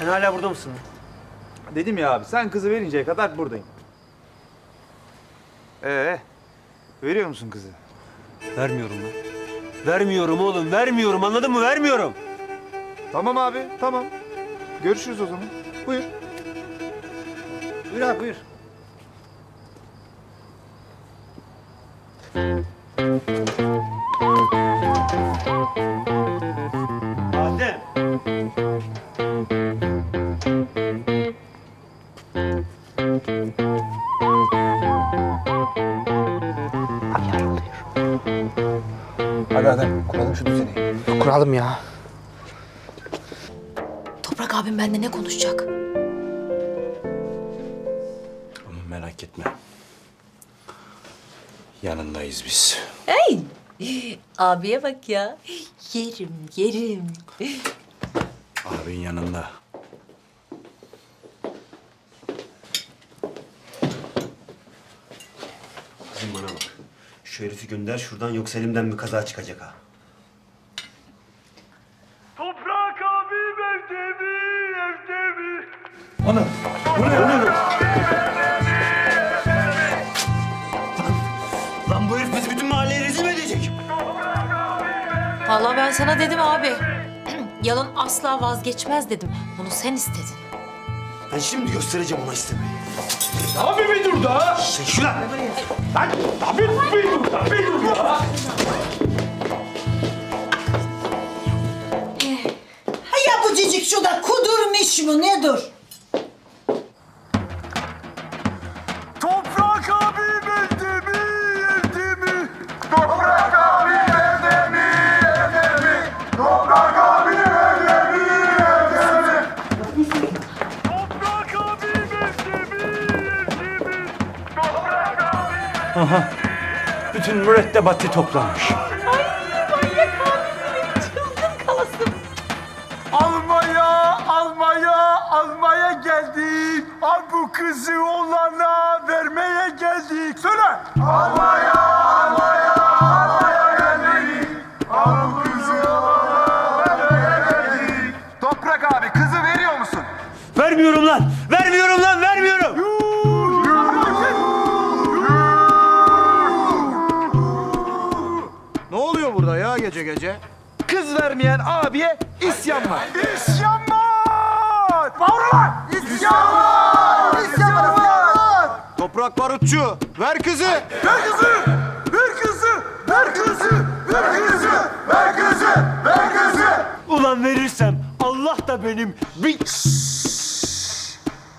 Sen hala burada mısın? Dedim ya abi sen kızı verinceye kadar buradayım. Ee, veriyor musun kızı? Vermiyorum lan. Vermiyorum oğlum, vermiyorum. Anladın mı? Vermiyorum. Tamam abi tamam. Görüşürüz o zaman. Buyur. Buyur abi, buyur. Hadi Adem kuralım şu düzeni. Kuralım ya. Toprak abim bende ne konuşacak? Ama merak etme. Yanındayız biz. Hey! Abiye bak ya. Yerim, yerim. Abin yanında. Kızım bana bak. Şu herifi gönder şuradan yoksa elimden bir kaza çıkacak ha. Toprak abim evde mi, evde mi? Lan bu herif bizi bütün mahalleye rezil mi edecek? Vallahi ben sana dedim abi. Yalan asla vazgeçmez dedim. Bunu sen istedin. Ben şimdi göstereceğim ona istemeyi. Abi bir dur da. Çek şu lan. Lan abi bir dur da, bir dur ya. Ya bu cicik şurada kudurmuş mu nedir? Bütün mürettebatı toplanmış. Almaya, almaya, almaya geldik. Al bu kızı oğlana vermeye geldik. Söyle. Almaya, almaya, almaya geldik. Al bu kızı oğlana vermeye geldik. Toprak abi kızı veriyor musun? Vermiyorum lan. Vermeyen abiye isyan var. İsyan var! Bağırma! İsyan var! İsyan var! Toprak barutçu ver kızı. Ver kızı! Ver kızı! Ver kızı! Ver kızı! Ver kızı! Ver kızı! Ulan verirsem Allah da benim bir...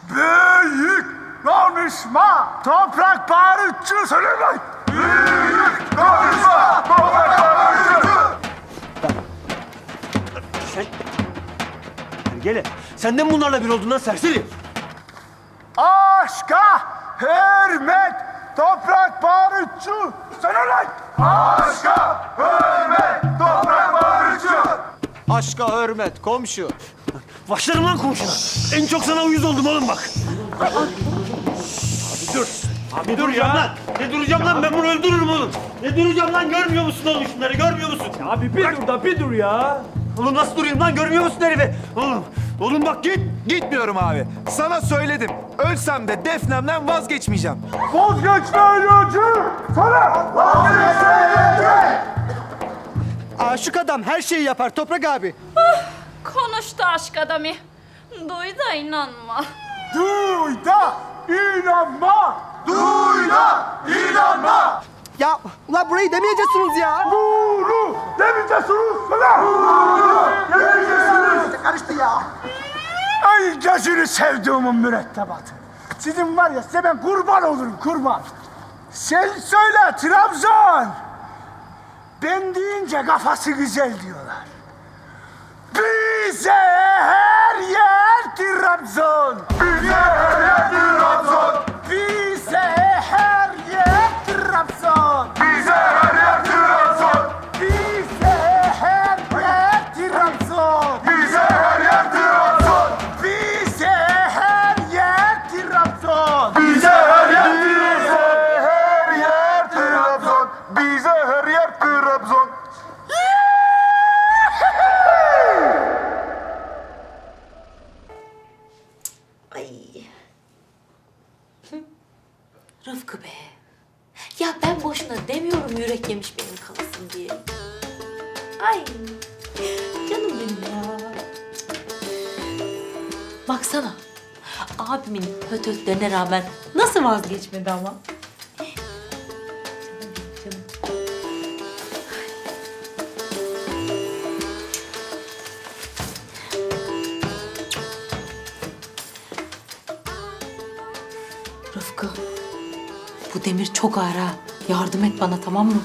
Büyük konuşma! Toprak barutçu söyle lan! Büyük konuşma! Toprak barutçu! Gele. Sen de mi bunlarla bir oldun lan serseri? Aşka hürmet! Toprak barutçu söyle lan! Aşka hürmet! Toprak barutçu! Aşka hürmet komşu. Başlarım lan komşuna. En çok sana uyuz oldum oğlum bak. Abi dur. Abi dur ya. Lan. Ne duracağım lan ben bunu öldürürüm oğlum. Ne duracağım lan görmüyor musun oğlum şunları görmüyor musun? Abi bir dur da bir dur ya! Oğlum nasıl durayım lan görmüyor musun herifi? Oğlum, oğlum bak git. Gitmiyorum abi. Sana söyledim. Ölsem de defnemden vazgeçmeyeceğim. Vazgeçme ilacı! Sana! Vazgeçme ilacı! Aşık adam her şeyi yapar Toprak abi. Konuştu aşk adamı. Duy da inanma. Duy da inanma! Duy da inanma! Ya ulan burayı demeyeceksiniz ya. Doğru demeyeceksiniz sana! Doğru demeyeceksiniz! Karıştı ya. Ay gözünü sevdiğimin mürettebatı. Sizin var ya size ben kurban olurum kurban. Sen söyle Trabzon. Ben deyince kafası güzel diyorlar. Bize her yer Trabzon. Bize Abimin hötötlerine rağmen nasıl vazgeçmedi ama. Rıfkı. Bu demir çok ağır ha. Yardım et bana tamam mı?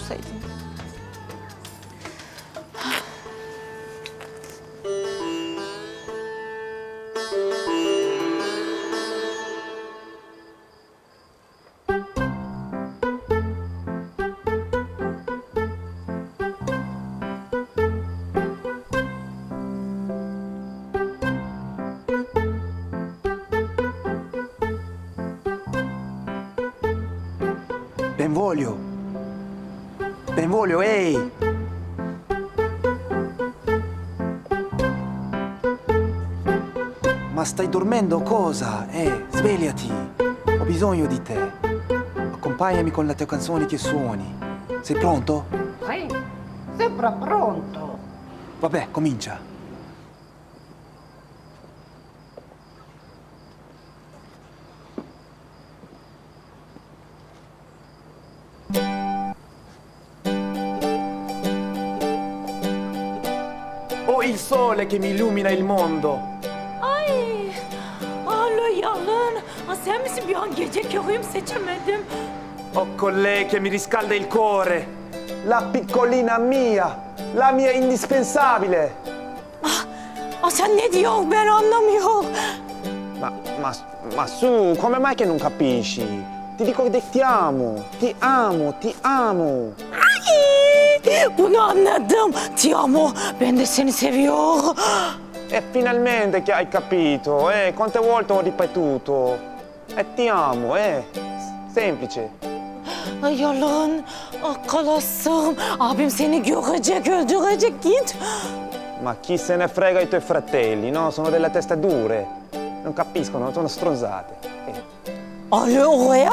vocês. Stai dormendo o cosa? Eh, svegliati. Ho bisogno di te. Accompagnami con la tua canzone che suoni. Sei pronto? Sì, sembra pronto. Vabbè, comincia. Oh il sole che mi illumina il mondo. Sen misin bir an gece körüyüm seçemedim. Oh con lei che mi riscalda il cuore. La piccolina mia, la mia indispensabile. Aa, sen ne diyorsun ben anlamıyorum. Ma, ma, ma su, come mai che non capisci? Ti dico che ti amo, ti amo, ti amo. Bunu anladım. Tiamo ben de seni seviyorum. E finalmente che hai capito, eh? Quante volte ho ripetuto? E ti amo, eh? Semplice. Ay yalan. Ah kalasım. Abim seni görecek öldürecek git. Ma chi se ne frega i tuoi fratelli, no? Sono delle teste dure. Non capiscono, sono stronzate. Eh. Alo oraya?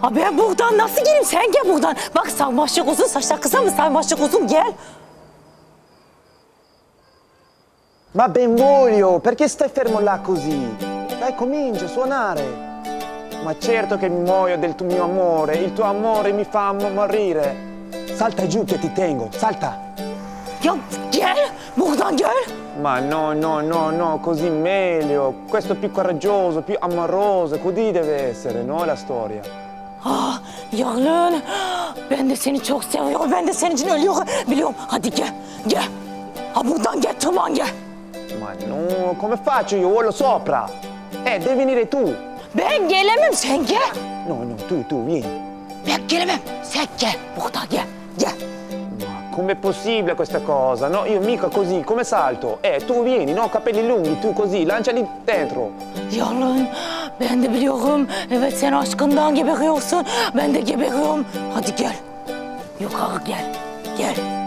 Ha ben buradan nasıl geleyim? Sen gel buradan. Bak sarmaşık uzun, saçlar kısa mı? Sarmaşık uzun gel. Ma Benvolio, perché stai fermo là così? Dai, comincia a suonare. Ma certo che muoio del tuo mio amore, il tuo amore mi fa mo- morire. Salta giù che ti tengo, salta. Ma no, no, no, no, così meglio. Questo più coraggioso, più amoroso, così deve essere, no? La storia. Ah yalan. Ben de seni çok seviyorum. Ben de senin için ölüyorum. Biliyorum. Hadi gel. Gel. Ha buradan gel. Tırman gel. Ma no, come faccio io? Volo sopra. Eh, devi venire tu. Ben gelemem. Sen gel. No, no, tu, tu, vieni. Ben gelemem. Sen gel. Buradan gel. Gel. Ma com'è possibile questa cosa? No, io mica così, come salto? Eh, tu vieni, no, capelli lunghi, tu così, lanciali dentro. Yalan. Ben de biliyorum. Evet sen aşkından geberiyorsun. Ben de geberiyorum. Hadi gel. Yukarı gel. Gel.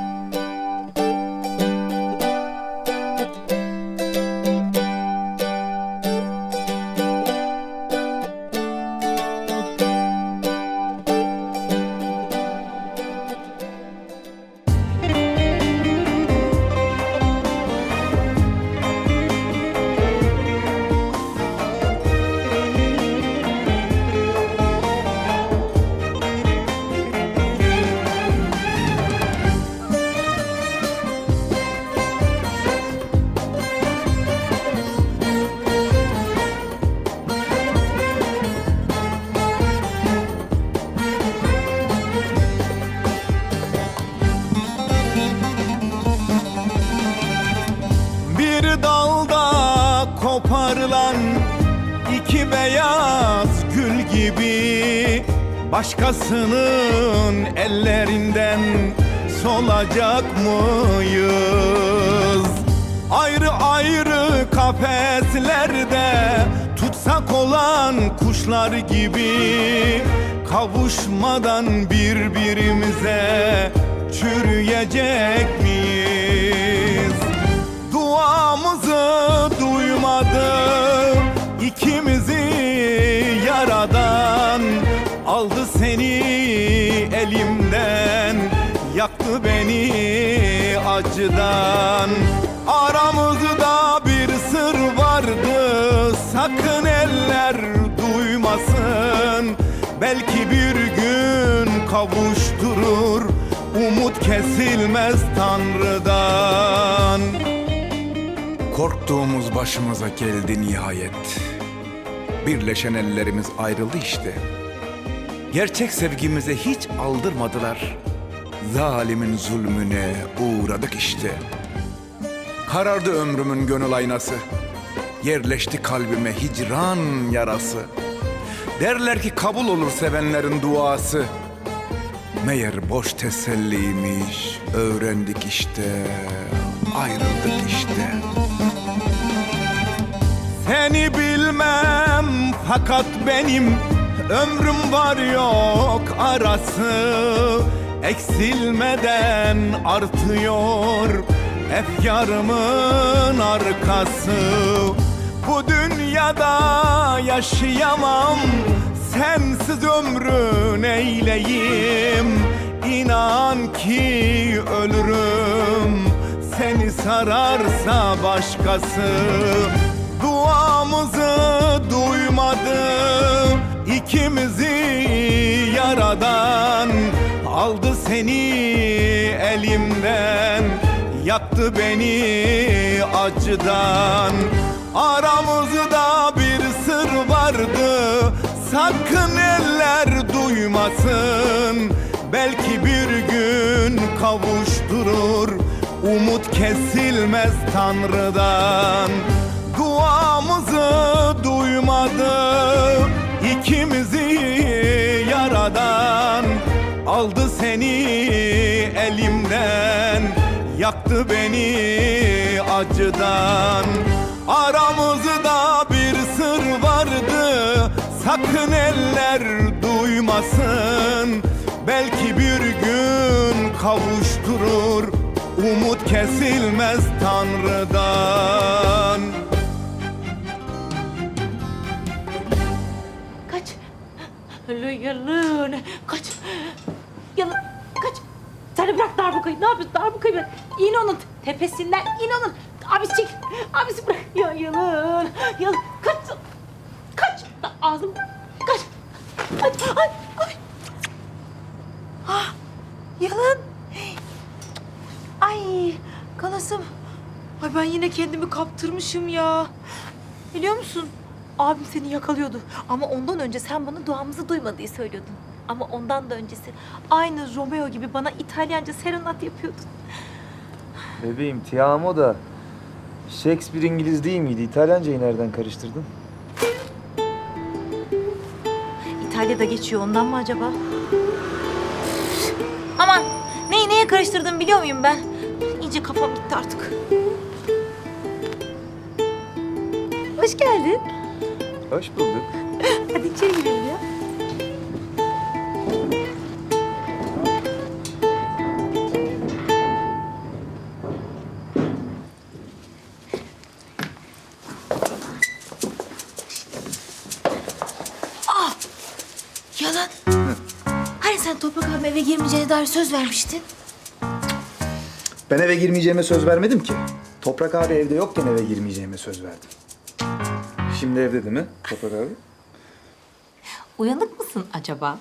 Başkasının ellerinden olacak mıyız? Ayrı ayrı kafeslerde tutsak olan kuşlar gibi Kavuşmadan birbirimize çürüyecek miyiz? Duamızı duymadı ikimizi yaradan Aldı seni elimden Yaktı beni acıdan Aramızda bir sır vardı Sakın eller duymasın Belki bir gün kavuşturur Umut kesilmez Tanrı'dan Korktuğumuz başımıza geldi nihayet. Birleşen ellerimiz ayrıldı işte. Gerçek sevgimize hiç aldırmadılar. Zalimin zulmüne uğradık işte. Karardı ömrümün gönül aynası. Yerleşti kalbime hicran yarası. Derler ki kabul olur sevenlerin duası. Meğer boş teselliymiş, öğrendik işte, ayrıldık işte. Seni bilmem fakat benim ömrüm var yok arası Eksilmeden artıyor. Efkarımın arkası. Bu dünyada yaşayamam sensiz ömrü neyleyim İnan ki ölürüm seni sararsa başkası. Duamızı duymadı ikimizi yaradan Aldı seni elimden Yaktı beni acıdan. Aramızda bir sır vardı Sakın eller duymasın. Belki bir gün kavuşturur Umut kesilmez Tanrı'dan. Duamızı duymadı ikimizi yaradan Aldı seni elimden Yaktı beni acıdan. Aramızda bir sır vardı Sakın eller duymasın. Belki bir gün kavuşturur Umut kesilmez Tanrı'dan Yalın. Kaç. Yalın. Kaç. Sen de bırak darbukayı. Ne yapıyorsun? Darbukayı bırak. İn onun tepesinden. in onun. Abisi çek. Abisi bırak. Ya yalın. Yalın. Kaç. Kaç. Ağzım. Kaç. Kaç. Ay. Ay. Ah. Yalın. Ay. Kalasım. Ay ben yine kendimi kaptırmışım ya. Biliyor musun? Abim seni yakalıyordu. Ama ondan önce sen bana duamızı duymadığı söylüyordun. Ama ondan da öncesi aynı Romeo gibi bana İtalyanca serenat yapıyordun. Bebeğim ti amo da Shakespeare İngiliz değil miydi? İtalyancayı nereden karıştırdın? İtalya'da geçiyor ondan mı acaba? Aman neyi neye karıştırdım biliyor muyum ben? İyice kafam gitti artık. Hoş geldin. Hoş bulduk. Hadi içeri girelim ya. Ah! Yalan. Hani sen Toprak abi eve girmeyeceğine dair söz vermiştin? Ben eve girmeyeceğime söz vermedim ki. Toprak abi evde yokken eve girmeyeceğime söz verdim. Şimdi evde değil mi Toprak abi? Uyanık mısın acaba?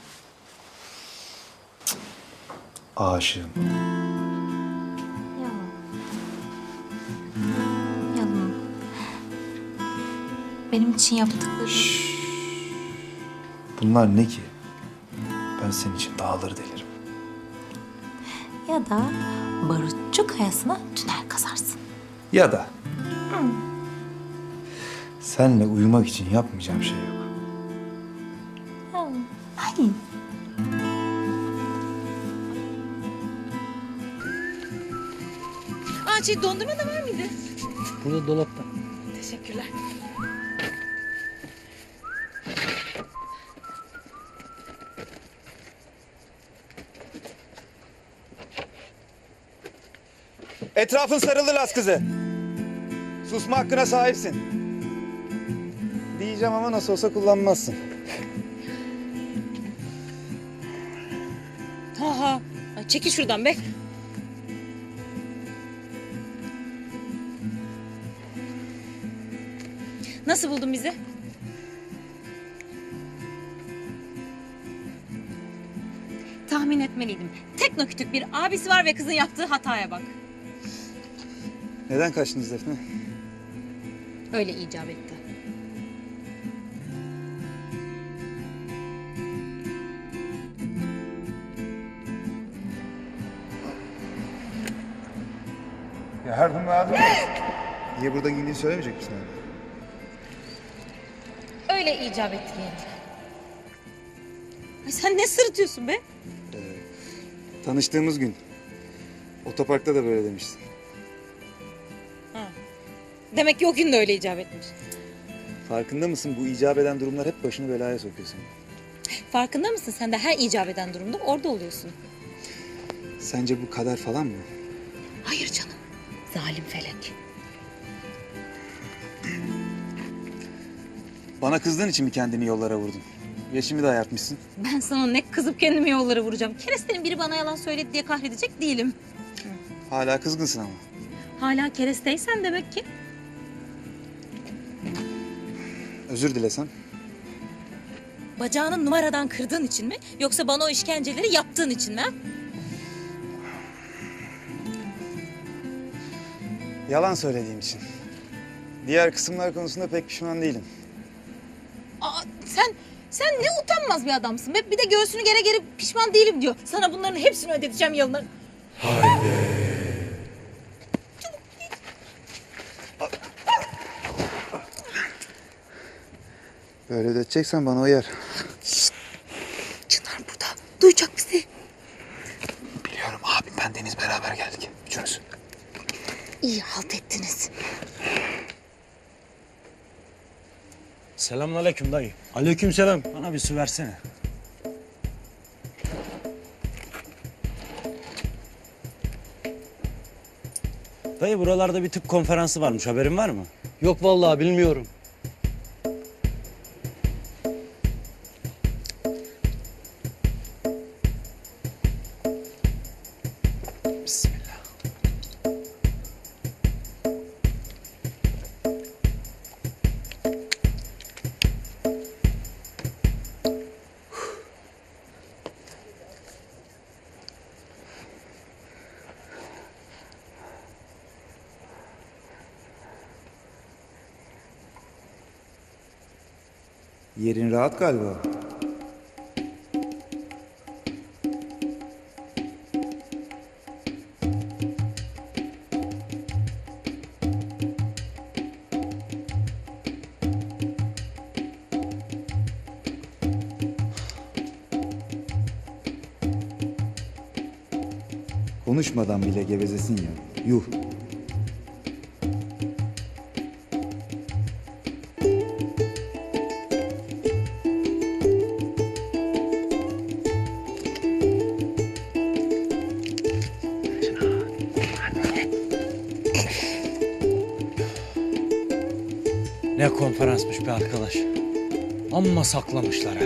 Aşığım. Yalan. Yalan. Benim için yaptıkları... Bunlar ne ki? Ben senin için dağları delirim. Ya da barutçu kayasına tünel kazarsın. Ya da... Senle uyumak için yapmayacağım şey yok. Ay. şey dondurma da var mıydı? Burada dolapta. Teşekkürler. Etrafın sarıldı Las kızı. Susma hakkına sahipsin. Diyeceğim ama nasıl olsa kullanmazsın. Ha ha. Ay, Çekil şuradan be. Nasıl buldun bizi? Tahmin etmeliydim. Teknokütük bir abisi var ve kızın yaptığı hataya bak. Neden kaçtınız Defne? Öyle icap etti. Ya her gün abi. Niye burada giyindiğini söylemeyecek misin abi? Öyle icap etti. Ay sen ne sırıtıyorsun be? Tanıştığımız gün. Otoparkta da böyle demiştin. Demek ki o gün de öyle icap etmiş. Farkında mısın bu icap eden durumlar hep başını belaya sokuyor seni. Farkında mısın? Sen de her icap eden durumda orada oluyorsun. Sence bu kader falan mı? Hayır canım. Zalim felek. Bana kızdığın için mi kendini yollara vurdun? Yaşımı da ayartmışsın. Ben sana ne kızıp kendimi yollara vuracağım. Kerestenin biri bana yalan söyledi diye kahredecek değilim. Hala kızgınsın ama. Hala keresteysen demek ki. Özür dilesem. Bacağını numaradan kırdığın için mi? Yoksa bana o işkenceleri yaptığın için mi? ha? Yalan söylediğim için. Diğer kısımlar konusunda pek pişman değilim. Aa, sen sen ne utanmaz bir adamsın be. Bir de göğsünü gere geri pişman değilim diyor. Sana bunların hepsini ödeteceğim yalına. Böyle ödeteceksen bana uyar. Çınar burada. Duyacak bizi. Biliyorum abim ben Deniz beraber geldik. Üçümüz. İyi halt ettiniz. Selamünaleyküm dayı. Aleykümselam. Bana bir su versene. Dayı buralarda bir tıp konferansı varmış. Haberin var mı? Yok vallahi bilmiyorum. Yerin rahat galiba. Konuşmadan bile gevezesin ya. Yuh. Konferansmış be arkadaş. Amma saklamışlar ha.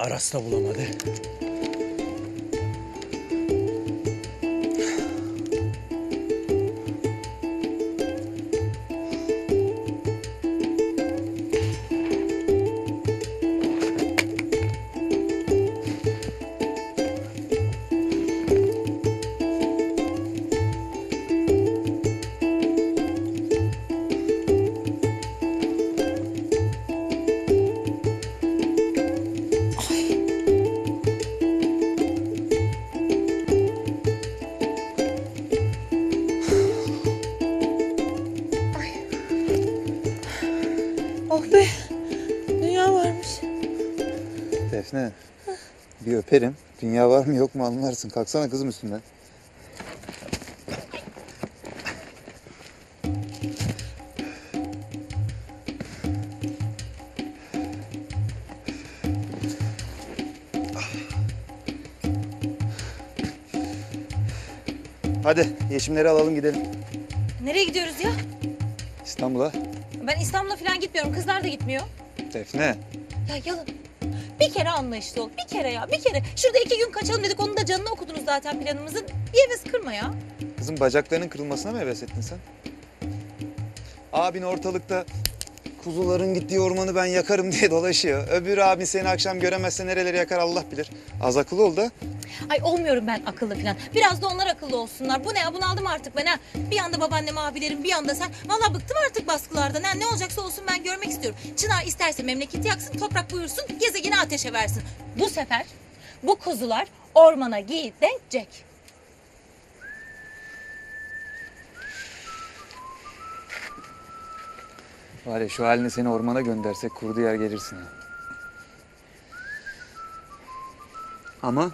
Aras da bulamadı. Defne, Bir öperim. Dünya var mı yok mu anlarsın. Kalksana kızım üstünden. Hadi yeşimleri alalım gidelim. Nereye gidiyoruz ya? İstanbul'a. Ben İstanbul'a falan gitmiyorum. Kızlar da gitmiyor. Defne. Ya Yalın. Bir kere anlayışlı ol. Bir kere ya. Bir kere. Şurada iki gün kaçalım dedik. Onun da canını okudunuz zaten planımızın. Bir heves kırma ya. Kızım bacaklarının kırılmasına mı heves ettin sen? Abin ortalıkta kuzuların gittiği ormanı ben yakarım diye dolaşıyor. Öbür abin seni akşam göremezse nereleri yakar Allah bilir. Az akıllı ol da. Ay olmuyorum ben akıllı falan. Biraz da onlar akıllı olsunlar. Bu ne ya? Bunaldım artık ben ha. Bir yanda babaannem abilerim, bir yanda sen. Vallahi bıktım artık baskılardan. Ha, ne olacaksa olsun ben görmek istiyorum. Çınar isterse memleketi yaksın, toprak buyursun, gezegeni ateşe versin. Bu sefer bu kuzular ormana gidecek. Var ya şu haline seni ormana göndersek kurdu yer gelirsin. Ama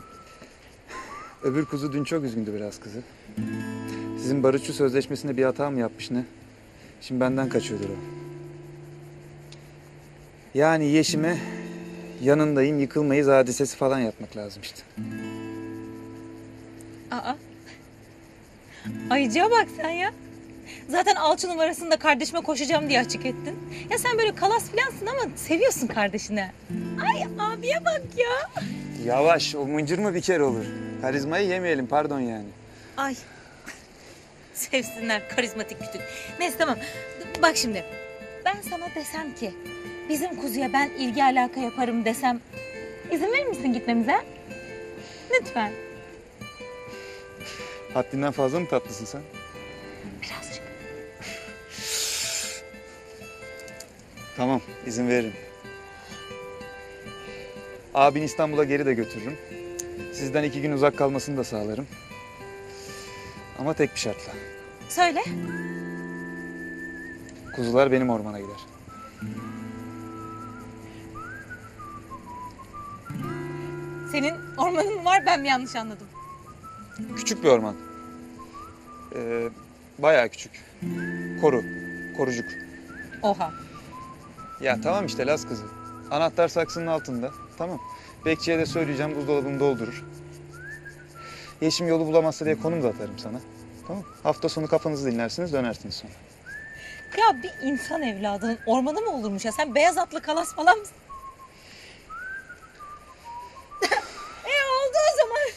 öbür kuzu dün çok üzgündü biraz kızı. Sizin barışçı sözleşmesinde bir hata mı yapmış ne? Şimdi benden kaçıyordur o. Yani Yeşim'e yanındayım yıkılmayız hadisesi falan yapmak lazım işte. Aa. Ayıcıya bak sen ya. Zaten alçı numarasında kardeşime koşacağım diye açık ettin. Ya sen böyle kalas filansın ama seviyorsun kardeşini. Ay abiye bak ya. Yavaş o mıncır mı bir kere olur. Karizmayı yemeyelim pardon yani. Ay. Sevsinler karizmatik kütük. Neyse tamam. Bak şimdi. Ben sana desem ki bizim kuzuya ben ilgi alaka yaparım desem izin verir misin gitmemize? Lütfen. Haddinden fazla mı tatlısın sen? Birazcık. Tamam, izin veririm. Abin İstanbul'a geri de götürürüm. Sizden iki gün uzak kalmasını da sağlarım. Ama tek bir şartla. Söyle. Kuzular benim ormana gider. Senin ormanın mı var ben mi yanlış anladım? Küçük bir orman. Ee, bayağı küçük. Koru, korucuk. Oha. Ya tamam işte Laz kızı. Anahtar saksının altında. Tamam. Bekçiye de söyleyeceğim buzdolabını doldurur. Yeşim yolu bulamazsa diye konum da atarım sana. Tamam. Hafta sonu kafanızı dinlersiniz dönersiniz sonra. Ya bir insan evladının ormanı mı olurmuş ya? Sen beyaz atlı kalas falan mısın? e oldu o zaman.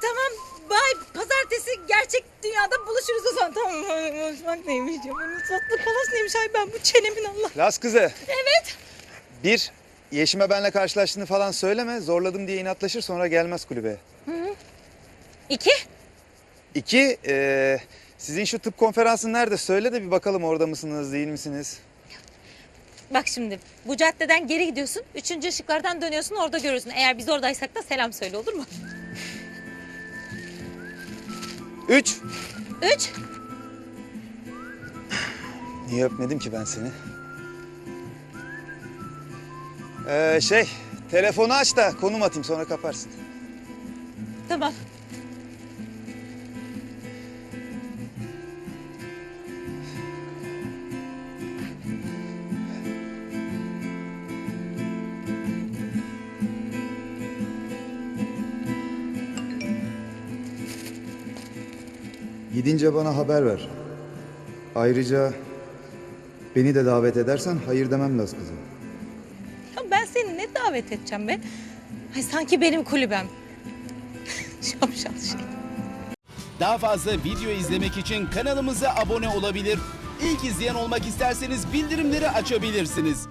Tamam bay pazartesi gerçek dünyada buluşuruz o zaman. Tamam buluşmak neymiş ya? Beyaz atlı kalas neymiş? Ay ben bu çenemin Allah. Laz kızı. Evet. Bir, Yeşim'e benle karşılaştığını falan söyleme. Zorladım diye inatlaşır sonra gelmez kulübe. İki. İki, eee, sizin şu tıp konferansı nerede? Söyle de bir bakalım orada mısınız, değil misiniz? Bak şimdi bu caddeden geri gidiyorsun. Üçüncü ışıklardan dönüyorsun orada görürsün. Eğer biz oradaysak da selam söyle olur mu? Üç. Üç. Niye öpmedim ki ben seni? Ee, şey, telefonu aç da konum atayım sonra kaparsın. Tamam. Gidince bana haber ver. Ayrıca beni de davet edersen hayır demem Laz kızım. Davet edeceğim be? Ay sanki benim kulübem. Şapşal şey. Daha fazla video izlemek için kanalımıza abone olabilir. İlk izleyen olmak isterseniz bildirimleri açabilirsiniz.